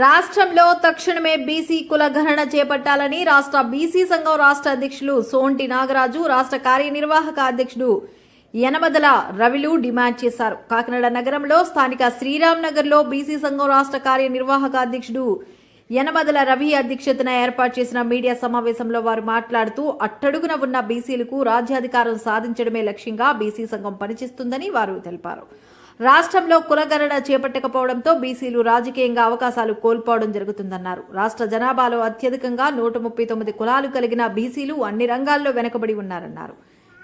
రాష్ట్రంలో తక్షణమే బీసీ కులగణన చేపట్టాలని రాష్ట్ర బీసీ సంఘం రాష్ట్ర అధ్యక్షులు సోంటి నాగరాజు రాష్ట్ర కార్యనిర్వాహక అధ్యక్షుడు యనమదల రవిలు డిమాండ్ చేశారు. కాకినాడ నగరంలో స్థానిక శ్రీరామ్ నగర్లో బీసీ సంఘం రాష్ట్ర కార్యనిర్వాహక అధ్యక్షుడు యనమదల రవి అధ్యక్షతన ఏర్పాటు చేసిన మీడియా సమావేశంలో వారు మాట్లాడుతూ అట్టడుగున ఉన్న బీసీలకు రాజ్యాధికారం సాధించడమే లక్ష్యంగా బీసీ సంఘం పనిచేస్తుందని వారు తెలిపారు. రాష్ట్రంలో కులగణన చేపట్టకపోవడంతో బీసీలు రాజకీయంగా అవకాశాలు కోల్పోవడం జరుగుతుందన్నారు. రాష్ట్ర జనాభాలో అత్యధికంగా నూట ముప్పై తొమ్మిది కులాలు కలిగిన బీసీలు అన్ని రంగాల్లో వెనుకబడి ఉన్నారన్నారు.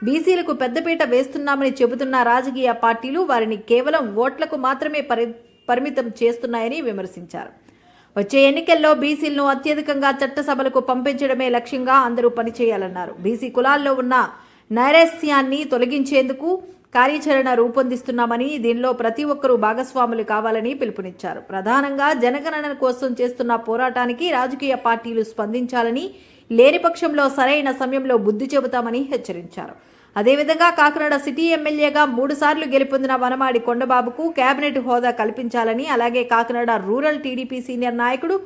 బీసీలకు పెద్దపీట వేస్తున్నామని చెబుతున్న రాజకీయ పార్టీలు వారిని కేవలం ఓట్లకు మాత్రమే పరి పరిమితం చేస్తున్నాయని విమర్శించారు. వచ్చే ఎన్నికల్లో బీసీలను అత్యధికంగా చట్టసభలకు పంపించడమే లక్ష్యంగా అందరూ పనిచేయాలన్నారు. బీసీ కులాల్లో ఉన్న నైరస్యాన్ని తొలగించేందుకు కార్యాచరణ రూపొందిస్తున్నామని దీనిలో ప్రతి ఒక్కరూ భాగస్వాములు కావాలని పిలుపునిచ్చారు. ప్రధానంగా జనగణన కోసం చేస్తున్న పోరాటానికి రాజకీయ పార్టీలు స్పందించాలని లేని పక్షంలో సరైన సమయంలో బుద్ధి చెబుతామని హెచ్చరించారు. అదేవిధంగా కాకినాడ సిటీ ఎమ్మెల్యేగా మూడుసార్లు గెలుపొందిన వనమాడి కొండబాబుకు కేబినెట్ హోదా కల్పించాలని అలాగే కాకినాడ రూరల్ టీడీపీ సీనియర్ నాయకుడు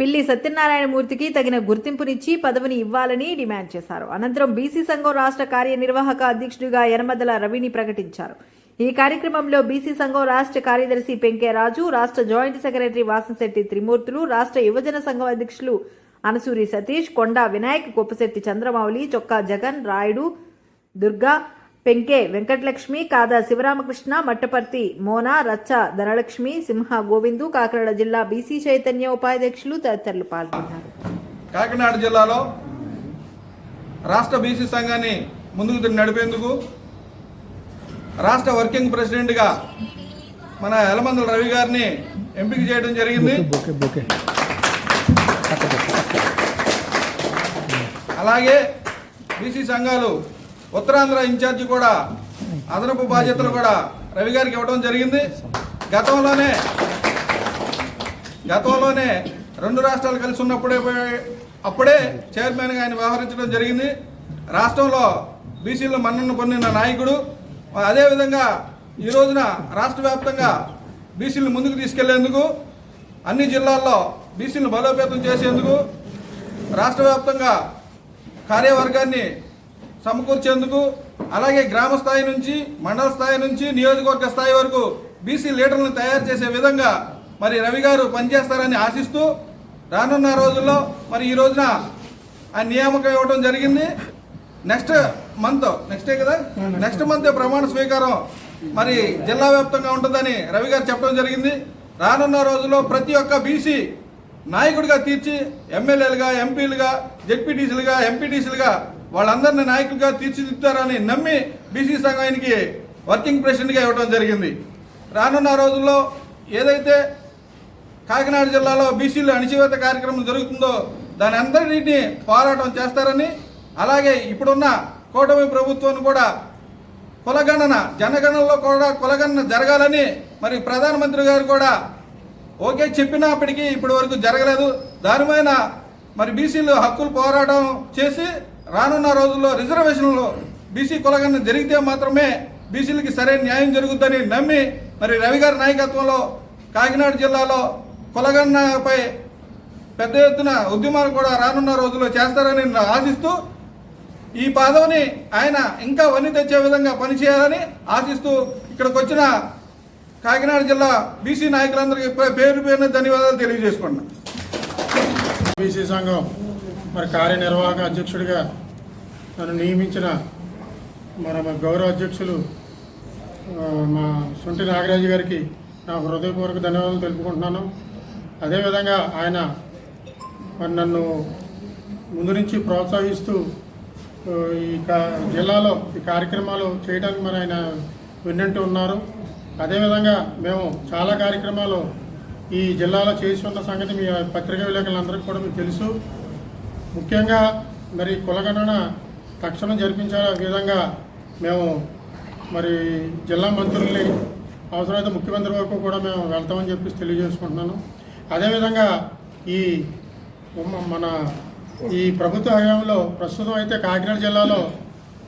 పిల్లి సత్యనారాయణమూర్తికి తగిన గుర్తింపునిచ్చి పదవిని ఇవ్వాలని డిమాండ్ చేశారు. అనంతరం బీసీ సంఘం రాష్ట్ర కార్యనిర్వాహక అధ్యక్షుడిగా యనమదల రవిని ప్రకటించారు. ఈ కార్యక్రమంలో బీసీ సంఘం రాష్ట్ర కార్యదర్శి పెంకే రాజు రాష్ట్ర జాయింట్ సెక్రటరీ వాసంశెట్టి త్రిమూర్తులు రాష్ట్ర యువజన సంఘం అధ్యక్షులు అనసూరి సతీష్ కొండా వినాయక్ కొప్పశెట్టి చంద్రమౌళి చొక్కా జగన్ రాయుడు దుర్గా పెంకే వెంకటలక్ష్మి కాదా శివరామకృష్ణ మట్టపర్తి మోనా రచ్చ ధనలక్ష్మి సింహ గోవిందు కాకినాడ జిల్లా బీసీ చైతన్య ఉపాధ్యక్షులు తదితరులు పాల్గొన్నారు. కాకినాడ జిల్లాలో రాష్ట్ర బీసీ సంఘాన్ని ముందుకు నడిపేందుకు రాష్ట్ర వర్కింగ్ ప్రెసిడెంట్గా మన యలమందుల రవి గారిని ఎంపిక చేయడం జరిగింది. అలాగే బీసీ సంఘాలు ఉత్తరాంధ్ర ఇన్ఛార్జి కూడా అదనపు బాధ్యతలు కూడా రవి గారికి ఇవ్వడం జరిగింది. గతంలోనే గతంలోనే రెండు రాష్ట్రాలు కలిసి ఉన్నప్పుడే అప్పుడే చైర్మన్గా ఆయన వ్యవహరించడం జరిగింది. రాష్ట్రంలో బీసీలు మన్నను పొందిన నాయకుడు. అదేవిధంగా ఈ రోజున రాష్ట్ర వ్యాప్తంగా బీసీలను ముందుకు తీసుకెళ్ళేందుకు అన్ని జిల్లాల్లో బీసీలను బలోపేతం చేసేందుకు రాష్ట్ర వ్యాప్తంగా కార్యవర్గాన్ని సమకూర్చేందుకు అలాగే గ్రామ స్థాయి నుంచి మండల స్థాయి నుంచి నియోజకవర్గ స్థాయి వరకు బీసీ లీడర్లను తయారు చేసే విధంగా మరి రవి గారు పనిచేస్తారని ఆశిస్తూ రానున్న రోజుల్లో మరి ఈ రోజున ఆ నియామకం ఇవ్వడం జరిగింది. నెక్స్ట్ మంత్ నెక్స్టే కదా? నెక్స్ట్ మంత్ ప్రమాణ స్వీకారం మరి జిల్లా వ్యాప్తంగా ఉంటుందని రవి గారు చెప్పడం జరిగింది. రానున్న రోజుల్లో ప్రతి ఒక్క బీసీ నాయకుడిగా తీర్చి ఎమ్మెల్యేలుగా ఎంపీలుగా జెడ్పీటీసీలుగా ఎంపీటీసీలుగా వాళ్ళందరినీ నాయకులుగా తీర్చిదిద్దుతారని నమ్మి బీసీ సంఘానికి వర్కింగ్ ప్రెసిడెంట్గా ఇవ్వడం జరిగింది. రానున్న రోజుల్లో ఏదైతే కాకినాడ జిల్లాలో బీసీలు అణిచివేత కార్యక్రమం జరుగుతుందో దాని అందరినీ పోరాటం చేస్తారని అలాగే ఇప్పుడున్న కూటమి ప్రభుత్వాన్ని కూడా కులగణన జనగణనలో కూడా కులగణన జరగాలని మరి ప్రధానమంత్రి గారు కూడా ఓకే చెప్పినప్పటికీ ఇప్పటి వరకు జరగలేదు. దానిపైన మరి బీసీలు హక్కులు పోరాటం చేసి రానున్న రోజుల్లో రిజర్వేషన్లు బీసీ కులగన్న జరిగితే మాత్రమే బీసీలకి సరైన న్యాయం జరుగుతుందని నమ్మి మరి రవి గారి నాయకత్వంలో కాకినాడ జిల్లాలో కులగన్నపై పెద్ద ఎత్తున ఉద్యమాలు కూడా రానున్న రోజుల్లో చేస్తారని ఆశిస్తూ ఈ పదవిని ఆయన ఇంకా వన్ని తెచ్చే విధంగా పనిచేయాలని ఆశిస్తూ ఇక్కడికి వచ్చిన కాకినాడ జిల్లా బీసీ నాయకులందరికీ పేరు పేరున ధన్యవాదాలు తెలియజేసుకున్నాను బీసీ సంఘం మరి కార్యనిర్వాహక అధ్యక్షుడిగా నన్ను నియమించిన మన మా గౌరవ అధ్యక్షులు మా సొంటి నాగరాజు గారికి నా హృదయపూర్వక ధన్యవాదాలు తెలుపుకుంటున్నాను. అదేవిధంగా ఆయన మరి నన్ను ముందు నుంచి ప్రోత్సహిస్తూ ఈ జిల్లాలో ఈ కార్యక్రమాలు చేయడానికి మరి ఆయన విన్నట్టు ఉన్నారు. అదేవిధంగా మేము చాలా కార్యక్రమాలు ఈ జిల్లాలో చేసి ఉన్న సంగతి మీ పత్రికా విలేకరులందరికీ కూడా మీకు తెలుసు. ముఖ్యంగా మరి కులగణన తక్షణం జరిపించే విధంగా మేము మరి జిల్లా మంత్రుల్ని అవసరమైతే ముఖ్యమంత్రి వరకు కూడా మేము వెళ్తామని చెప్పేసి తెలియజేసుకుంటున్నాను. అదేవిధంగా ఈ మన ఈ ప్రభుత్వ హయాంలో ప్రస్తుతం అయితే కాకినాడ జిల్లాలో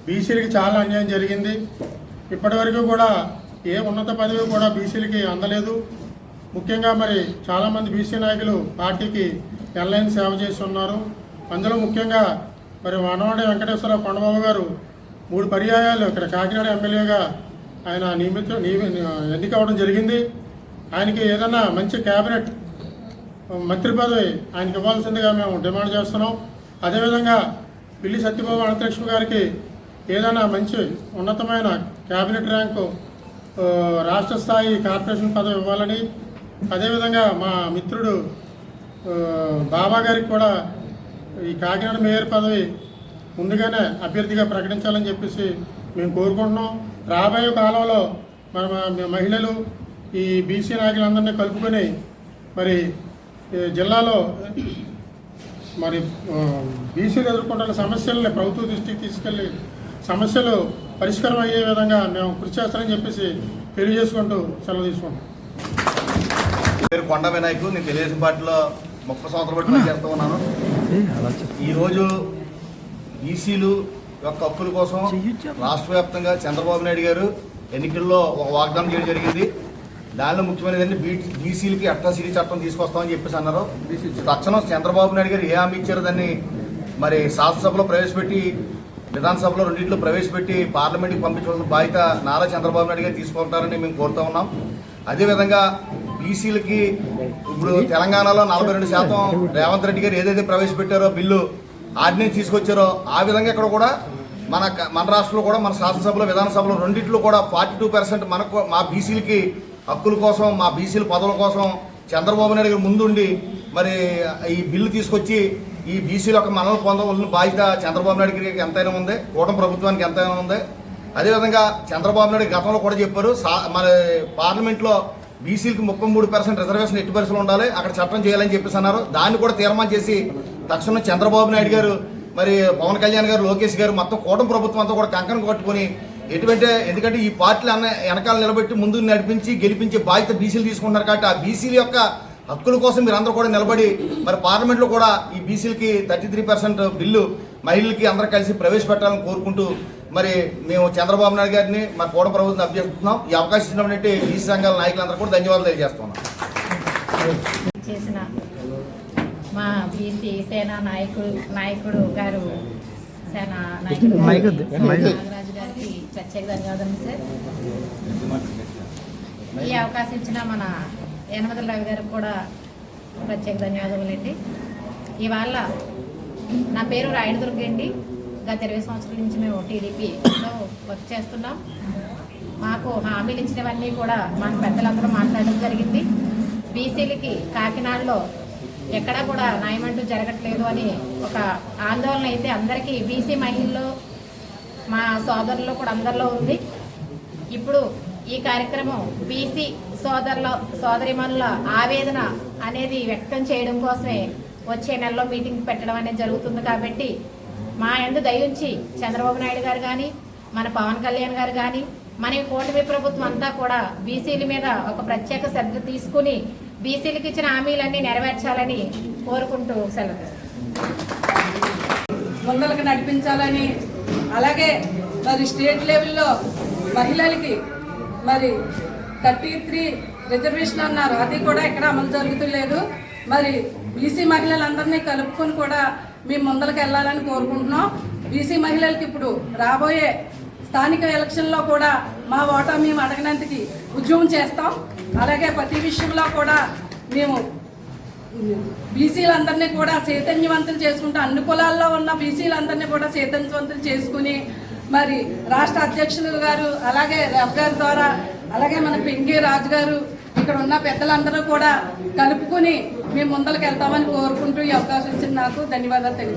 బీసీలకి చాలా అన్యాయం జరిగింది. ఇప్పటివరకు కూడా ఏ ఉన్నత పదవి కూడా బీసీలకి అందలేదు. ముఖ్యంగా మరి చాలామంది బీసీ నాయకులు పార్టీకి ఎల్ఐన్ సేవ చేసి ఉన్నారు అందులో ముఖ్యంగా మరి వనవాడి వెంకటేశ్వరరావు కొండబాబు గారు మూడు పర్యాయాలు ఇక్కడ కాకినాడ ఎమ్మెల్యేగా ఆయన నియమిత నియమి ఎన్నిక అవ్వడం జరిగింది. ఆయనకి ఏదైనా మంచి క్యాబినెట్ మంత్రి పదవి ఆయనకి ఇవ్వాల్సిందిగా మేము డిమాండ్ చేస్తున్నాం. అదేవిధంగా పిల్లి సత్యబాబు అనంతలక్ష్మి గారికి ఏదైనా మంచి ఉన్నతమైన క్యాబినెట్ ర్యాంకు రాష్ట్ర స్థాయి కార్పొరేషన్ పదవి ఇవ్వాలని అదేవిధంగా మా మిత్రుడు బాబా గారికి కూడా ఈ కాకినాడ మేయర్ పదవి ముందుగానే అభ్యర్థిగా ప్రకటించాలని చెప్పేసి మేము కోరుకుంటున్నాం. రాబోయే కాలంలో మన మహిళలు ఈ బీసీ నాయకులందరినీ కలుపుకొని మరి జిల్లాలో మరి బీసీలు ఎదుర్కొంటున్న సమస్యల్ని ప్రభుత్వ దృష్టికి తీసుకెళ్ళి సమస్యలు పరిష్కారం అయ్యే విధంగా మేము కృషి చేస్తామని చెప్పేసి తెలియజేసుకుంటూ సెలవు తీసుకుంటాం పేరు కొండ వినాయకు నేను తెలుగుదేశం పార్టీలో ముప్పై సంవత్సరాలు బట్టి పనిచేస్తూ ఉన్నాను. ఈరోజు బీసీలు యొక్క హక్కుల కోసం రాష్ట్ర వ్యాప్తంగా చంద్రబాబు నాయుడు గారు ఎన్నికల్లో ఒక వాగ్దానం చేయడం జరిగింది. దానిలో ముఖ్యమైనది ఏంటంటే బీ బీసీలకి అట్రాసిటీ చట్టం తీసుకొస్తామని చెప్పేసి అన్నారు. తక్షణం చంద్రబాబు నాయుడు గారు ఏ హామీ ఇచ్చారో దాన్ని మరి శాసనసభలో ప్రవేశపెట్టి విధానసభలో రెండింటిలో ప్రవేశపెట్టి పార్లమెంట్కి పంపించవలసిన బాధ్యత నారా చంద్రబాబు నాయుడు గారు తీసుకుంటారని మేము కోరుతా ఉన్నాం. అదేవిధంగా బీసీలకి ఇప్పుడు తెలంగాణలో నలభై రెండు శాతం రేవంత్ రెడ్డి గారు ఏదైతే ప్రవేశపెట్టారో బిల్లు ఆర్డినెన్స్ తీసుకొచ్చారో ఆ విధంగా ఇక్కడ కూడా మన మన రాష్ట్రంలో కూడా మన శాసనసభలో విధానసభలో రెండింటిలో కూడా ఫార్టీ టూ పర్సెంట్ మనకు మా బీసీలకి హక్కుల కోసం మా బీసీల పదవుల కోసం చంద్రబాబు నాయుడు గారు ముందుండి మరి ఈ బిల్లు తీసుకొచ్చి ఈ బీసీల యొక్క మనల్ని పొందవలసిన బాధ్యత చంద్రబాబు నాయుడు గారికి ఎంతైనా ఉంది కూటమి ప్రభుత్వానికి ఎంతైనా ఉంది. అదేవిధంగా చంద్రబాబు నాయుడు గతంలో కూడా చెప్పారు సా- మరి పార్లమెంట్లో బీసీలకు ముప్పై మూడు పర్సెంట్ రిజర్వేషన్ ఎట్టి పరిస్థితులు ఉండాలి అక్కడ చట్టం చేయాలని చెప్పేసి అన్నారు. దాన్ని కూడా తీర్మానం చేసి తక్షణం చంద్రబాబు నాయుడు గారు మరి పవన్ కళ్యాణ్ గారు లోకేష్ గారు మొత్తం కూటమి ప్రభుత్వం అంతా కూడా కంకణం కట్టుకొని ఎటువంటి ఎందుకంటే ఈ పార్టీలు అన్న వెనకాల నిలబెట్టి ముందు నడిపించి గెలిపించే బాధ్యత బీసీలు తీసుకుంటున్నారు కాబట్టి ఆ బీసీల యొక్క హక్కుల కోసం మీరందరూ కూడా నిలబడి మరి పార్లమెంట్లో కూడా ఈ బీసీలకి థర్టీ త్రీ పర్సెంట్ బిల్లు మహిళలకి అందరూ కలిసి ప్రవేశపెట్టాలని కోరుకుంటూ మరి మేము చంద్రబాబు నాయుడు గారిని మరి కూడ ప్రభుత్వం అభ్యర్థిస్తున్నాం. ఈ అవకాశం ఇచ్చినటువంటి బీసీ సంఘాల నాయకులందరూ కూడా ధన్యవాదాలు తెలియజేస్తున్నాం. చేసిన మా బీసీ సేనా నాయకుడు నాయకుడు గారు సేనా నాయకుడు నాగరాజు గారికి ప్రత్యేక ధన్యవాదాలు సార్. ఈ అవకాశం ఇచ్చిన మన యనమదల రవి గారికి కూడా ప్రత్యేక ధన్యవాదములండి ఇవాళ నా పేరు రాయుడు దుర్గ అండి గత ఇరవై సంవత్సరాల నుంచి మేము టీడీపీలో వర్క్ చేస్తున్నాం. మాకు హామీలు ఇచ్చినవన్నీ కూడా మా పెద్దలందరూ మాట్లాడడం జరిగింది. బీసీలకి కాకినాడలో ఎక్కడా కూడా న్యాయమంటూ జరగట్లేదు అని ఒక ఆందోళన అయితే అందరికీ బీసీ మహిళల్లో మా సోదరులు కూడా అందరిలో ఉంది. ఇప్పుడు ఈ కార్యక్రమం బీసీ సోదరుల సోదరిమణుల ఆవేదన అనేది వ్యక్తం చేయడం కోసమే వచ్చే నెలలో మీటింగ్ పెట్టడం అనేది జరుగుతుంది కాబట్టి మా ఎందు దయించి చంద్రబాబు నాయుడు గారు కానీ మన పవన్ కళ్యాణ్ గారు కానీ మన కూటమి ప్రభుత్వం అంతా కూడా బీసీల మీద ఒక ప్రత్యేక శ్రద్ధ తీసుకుని బీసీలకు ఇచ్చిన హామీలన్నీ నెరవేర్చాలని కోరుకుంటూ సెలవు. ముందలకు నడిపించాలని అలాగే మరి స్టేట్ లెవెల్లో మహిళలకి మరి థర్టీ త్రీ రిజర్వేషన్ అన్నారు. అది కూడా ఇక్కడ అమలు జరుగుతులేదు. మరి బీసీ మహిళలందరినీ కలుపుకొని కూడా మేము ముందరికి వెళ్ళాలని కోరుకుంటున్నాం. బీసీ మహిళలకి ఇప్పుడు రాబోయే స్థానిక ఎలక్షన్లో కూడా మా ఓటా మేము అడగనంతకి ఉద్యమం చేస్తాం. అలాగే ప్రతి విషయంలో కూడా మేము బీసీలందరినీ కూడా చైతన్యవంతులు చేసుకుంటూ అన్ని కులాల్లో ఉన్న బీసీలందరినీ కూడా చైతన్యవంతులు చేసుకుని మరి రాష్ట్ర అధ్యక్షులు గారు అలాగే రెబ్ గారి ద్వారా అలాగే మన పెంగి రాజు గారు ఇక్కడ ఉన్న పెద్దలందరూ కూడా కలుపుకొని మేము ముందరికి వెళ్తామని కోరుకుంటూ ఈ అవకాశం ఇచ్చిన నాకు ధన్యవాదాలు తెలియదు